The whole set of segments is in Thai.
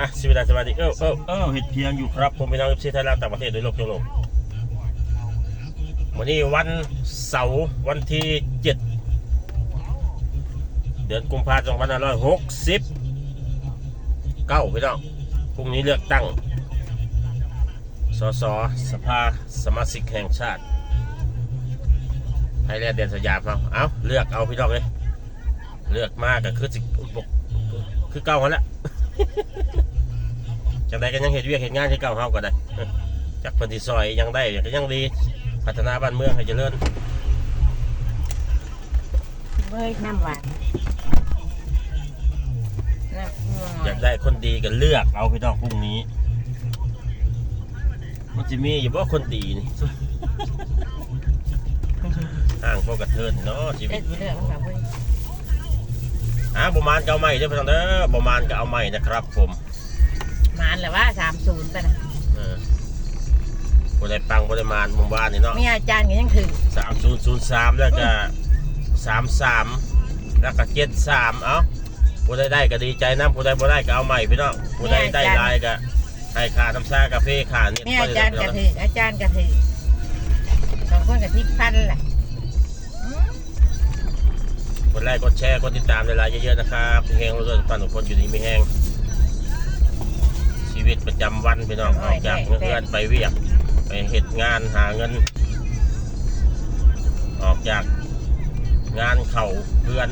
อะสวัสดีสวัสดีเออเออเออเห็ดเพียงอยู่ครับผมเป็นนักวิชาไทยลาวต่างประเทศโดยโลกทั่วโลกวันนี้วันเสาร์วันที่เจ็ดเดือนกุมภาพันธ์สองพันห้าร้อยหกสิบเก้าพี่น้องพรุ่งนี้เลือกตั้งสสสภาสมาชิกแห่งชาติไทยแลนด์เดนสยามเอาเอาเลือกเอาพี่น้องเลยเลือกมากก็คือสิบอกคือเก้าคนละ จังใดก็ยังเห็นเวียกเห็นงานที่เก่าเฮาก็ได้จากเพิ่นที่ซอยยังได้ก็ยังดี พัฒนาบ้านเมืองให้เจริญเว้ยน้ำหวานน้ำอยากได้คนดีก็เลือกเอาพี่น้องพรุ่งนี้มันจะมีอยู่ว่าคนดีนี่ห้างพวกกระเทินเนาะชีวิเอ็ตดอยู่เรื่องกับเว้ยอ่าประมาณก็เอาใหม่เด้อพี่น้องเด้อประมาณก็เอาใหม่นะครับ ผม มานแหละว่าสามศูนย์ไปนะเออผู้ใดปังผู้ใดมานหมู่บ้านนี่เนาะมีอาจารย์ก็ยังถึงสามศูนย์ศูนย์สามแล้วก็สามสามแล้วก็เจ็ดสามเอ้าผู้ใดได้ก็ดีใจนะผู้ใดบ่ได้ก็เอาใหม่พี่น้องผู้ใดได้ลายก็ให้ค่าน้ำชากาแฟค่านี่มีอาจารย์ก็ถึงอาจารย์ก็ถึงสองคนกับทิพพันแหละอืมกดไลค์กดแชร์กดติดตามในไลน์เยอะๆนะครับแห้งเราด้วยทุกท่านทุกคนอยู่ดีไม่แห้งชี วิตประจำวันพี่น้องออกจากเพื่อนไปเวียกไปเหตุงานหาเงิน ออกจากงานเข่าเพื่อน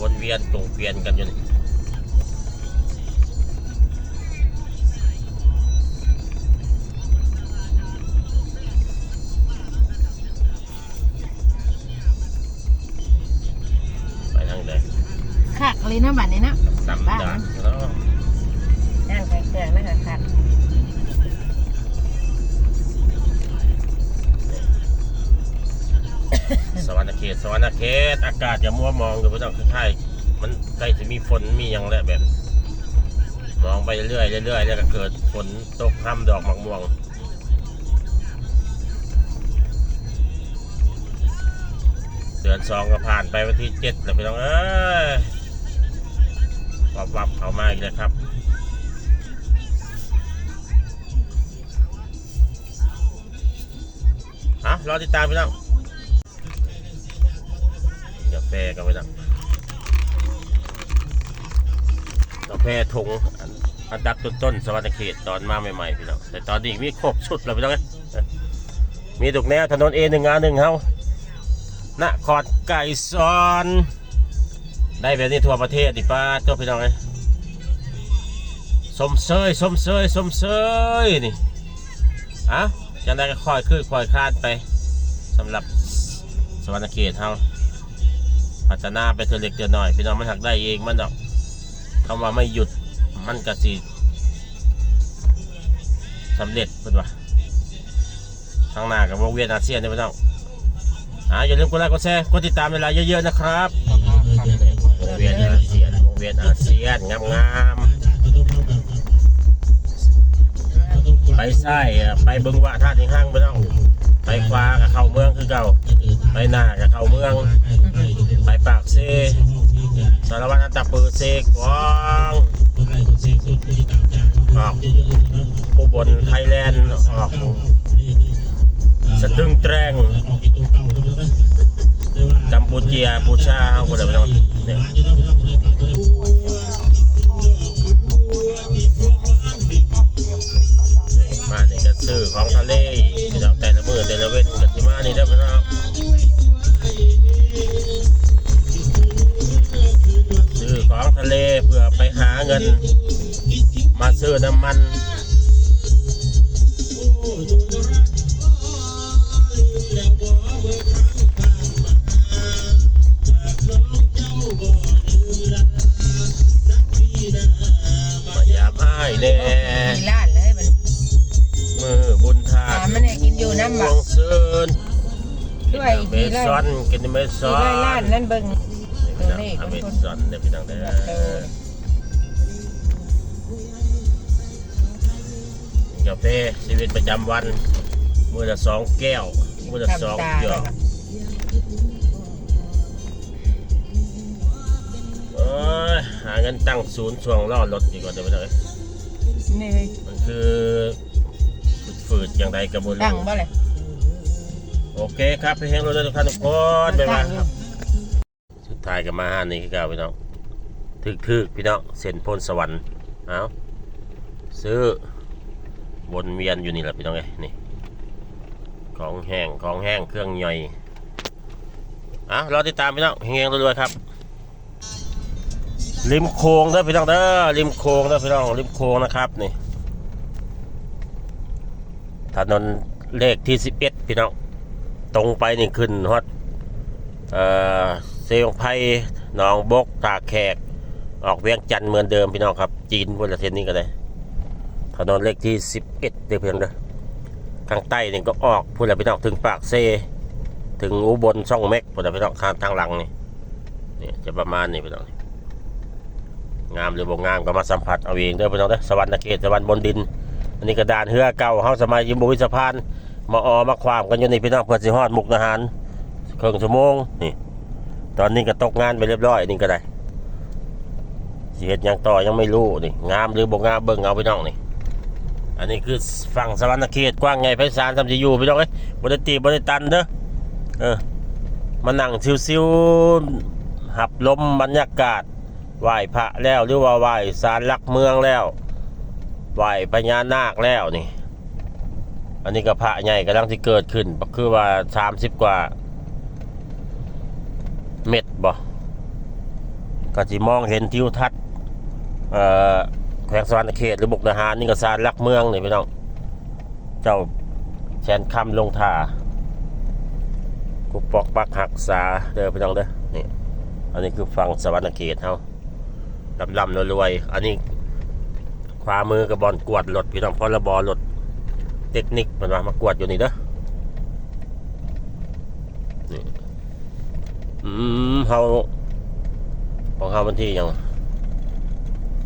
วนเวียนตรงเปลี่ยนกันอยู่นี่ คักเลยนะบัดนี้นะตำด่านเนาะนั่งไปเครื่องนะคะคักสวรรค์เขตสวรรค์เขตอากาศอย่ามัวมองอยู่พี่น้องคือใช่มันใกล้จะมีฝนมีอย่างแล้วแบบมองไปเรื่อยๆเรื่อยๆแล้วก็เกิดฝนตกห้ำดอกหมากม่วงเดือนสองก็ผ่านไปวันที่เจ็ดแล้วพี่น้องเอ้ย วับวับเขามาอีกแล้วครับฮะรอติดตามพี่น้องกาแฟกันพี่น้องกาแฟถุงอันอันดับต้นๆสวัสดิเขตตอนมาใหม่ๆพี่น้องแต่ตอนนี้มีครบชุดแล้วพี่น้องมีถูกแนวถนนเอหนึ่งอาหนึ่งเฮานะครไก่ซอน ได้แบบนี้ทั่วประเทศดิป้าเจ้าพี่น้องเอ้ยสมเซยสมเซยสมเซยนี่อะจังได้ก็ค่อยคือค่อยคลาดไปสำหรับสวรรณเขตเฮาพัฒนาไปเทอเล็กเทือน้อย พี่น้องมันหักได้เองมันดอกคำว่าไม่หยุดมันก็สิสำเร็จเพิ่นว่าทางหน้ากับวงเวียนอาเซียนเนี่ยพี่น้องอ่าอย่าลืมกดไลค์กดแชร์กดติดตามเวลาเยอะๆนะครับ งเวียนอาเซียนงามๆไปไส้ไปบิงว่าท่าที่ห้างไปต้องไปขวากับเข้าเมืองคือเก่า ไปหน้ากับเข้าเมือง ไปปากเซสารวัตรอันตะปือเซกวางออกอุบลไทยแลนด์ออกสะดึงแตรงกัมพูเจียปูชาเอาคนเดียวไปต้องเนี่ย มาซื้อน้ำมันมายามอ้ายแน่มีล้านเลยมันมือบุญทาอ่านมันเนี่ยกินอยู่น้ำหววานงเซินด้วยเมมีล้าซอนนกินเมซมีอร้อยล้านนนั่นเบิ่ง ตัวเลขอเมเป็นคนซอนเนี่ยพี่น้องเด้อ กาแฟชีวิตประจำวัน มือละสองแก้ว มือละสองทำตาหยเลอยกนะเอ้ยหาเงินตั้งศูนย์ช่วงล่อรถดีกว่าเดี๋ยวไปเลยนี่เลยมันคือฝืดๆอย่างใดกระบวนตั้งบ่เลยโอเคครับพี่เฮงเราเลยทุกท่านทุกคนบ๊ายบายครับ สุดท้ายก็มาห้านนี้คือเก่าพี่น้องถึกๆพี่น้องเส้นพ้นสวรรค์เอาซื้อ บนเวียนอยู่นี่แหละพี่น้องเอ้ยนี่ของแห้งของแห้งเครื่องย่อยอะรอติดตามพี่น้องเฮงๆรวยๆครับริมโค้งเด้อพี่น้องเด้อริมโค้งเด้อพี่น้องริมโค้งนะครับนี่ถนนเลขที่สิบเอ็ดพี่น้องตรงไปนี่ขึ้นฮอดเอ่อเซยงไพหนองบกตากแขก ออกเวียงจันทน์เหมือนเดิมพี่น้องครับ จีนบนละเทนนี้ก็ได้ ถนนเลขที่สิบเอ็ดเด้อพี่น้องเด้อข้างใต้นี่ก็ออกพูดแล้วพี่น้องถึงปากเซ ถึงอุบลช่องเม็กพูดแล้วพี่น้องข้างทางหลังนี่นี่จะประมาณนี้พี่น้องงามหรือบ่งามก็มาสัมผัสเอาเองเด้อพี่น้องเด้อสวรรค์เขตสวรรค์บนดิน อันนี้กระดานเฮือเก่าเฮาสมัยยิมบุวิสะพานมาออมาความกันอยู่นี่พี่น้องเพื่อสิฮอดมุกดาหารเครึ่องชั่วโมงนี่ตอนนี้ก็ตกงานไปเรียบร้อยนี่ก็ได้สิเฮ็ดยังต่อยังไม่รู้นี่งามหรือบ่งามเบิ่งเอาพี่น้องนี่ อันนี้คือฝั่งสวรรค์เขตกว้างใหญ่ไพศาลทำสิอยู่พี่น้องเอ้ยบ่ได้ตีบ่ได้ตันเด้อเออมานั่งซิวๆหับลมบรรยากาศไหว้พระแล้วหรือว่าไหว้ศาลหลักเมืองแล้วไหว้พญานาคแล้วนี่ อันนี้ก็พระใหญ่กำลังที่เกิดขึ้นคือว่าสามสิบกว่า เม็ดบ่ก็จะมองเห็นทิวทัศน์เอ่อ แขวงสวรรณเขตหรือบุกดาหารนี่ก็ศาลหลักเมืองนี่พี่น้อง เจ้าแชนคำลงท่ากุปอกปักหักษาเด้อพี่น้องเด้อนี่อันนี้คือฝั่งสวรรณเขตเฮาลำลำรวยๆอันนี้ขวามือกับบอลกวดรถพี่น้องพรบรถเทคนิคมันว่ามากวดอยู่นี่เด้อนี่อืมเฮาของเฮาวันที่ยัง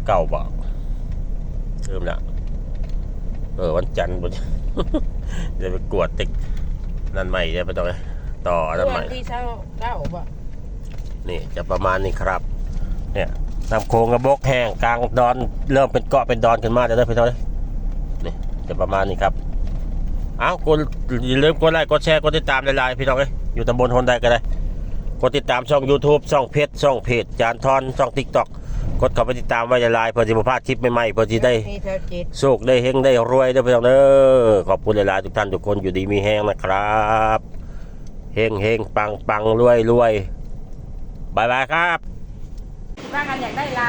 เก่าบ่ เริ่มละเออวันจันทร์บ่จะไปกวดเต็กนั่นใหม่จะไปต้องไปต่ออันนั้นใหม่ที่เช้าเก้าบ่นี่จะประมาณนี้ครับ เนี่ยน้ำโขงกระบกแห้งกลางดอน เริ่มเป็นเกาะเป็นดอนขึ้นมาจะได้พี่น้องเลยนี่จะประมาณนี้ครับเอ้ากดอย่าลืมกดไลค์กดแชร์กดติดตามหลายๆพี่น้องเลยอยู่ตำบลฮนใดก็ได้กดติดตามช่อง YouTube ช่องเพจช่องเพจจานทอนช่อง TikTok ก ดเข้าไปติดตามไว้หลายๆเพื่อจะบ่พลาดคลิปใหม่ๆเพื่อจะได้ที่เช้าเจ็ดโชคได้เฮงได้รวยได้พี่น้องเด้อขอบคุณหลายๆทุกท่านทุกคนอยู่ดีมีแห้งนะครับเฮงเฮงปังปังรวยรวยบายบายครับ ว่ากันอยากได้ลา